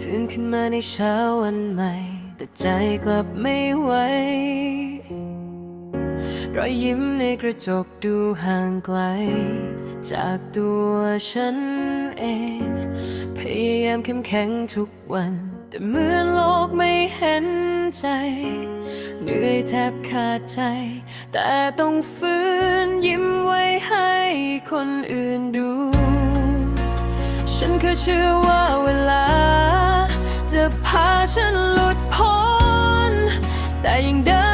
ตื่นขึ้นมาในเช้าวันใหม่ แต่ใจกลับไม่ไหวรอยยิ้มในกระจกดูห่างไกล จากตัวฉันเอง พยายามเข้มแข็งทุกวัน แต่เหมือนโลกไม่เห็นใจ เหนื่อยแทบขาดใจ แต่ต้องฝืนยิ้มไว้ให้คนอื่นดู ฉันเคยเชื่อว่าเวลา จะพาฉันหลุดพ้น แต่ยังเดิน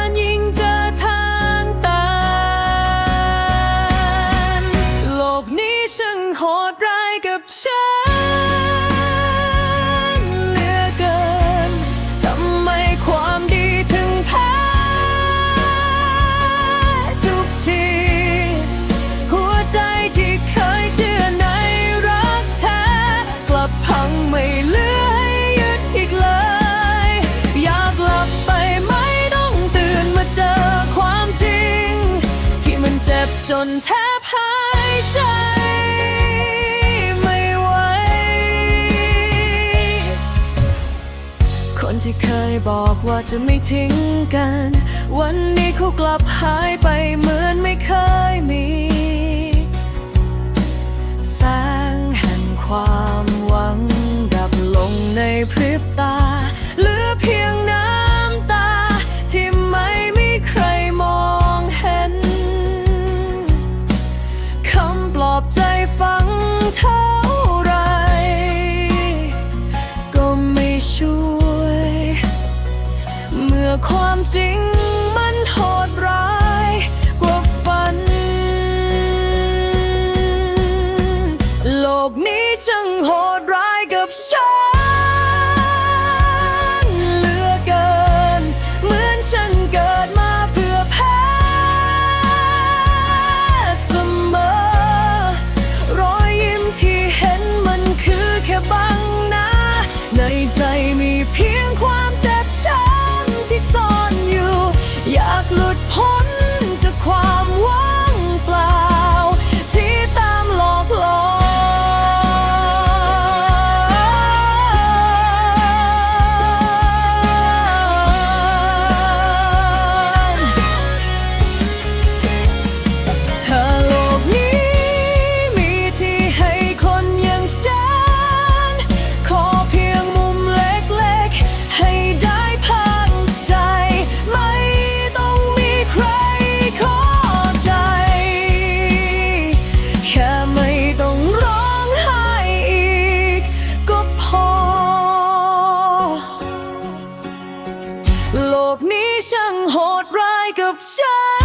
จนแทบหายใจไม่ไหว คนที่เคยบอกว่าจะไม่ทิ้งกัน วันนี้เขากลับหายไปเหมือนไม่เคยมี อ โลกนี้ช่างโหดร้ายกับฉัน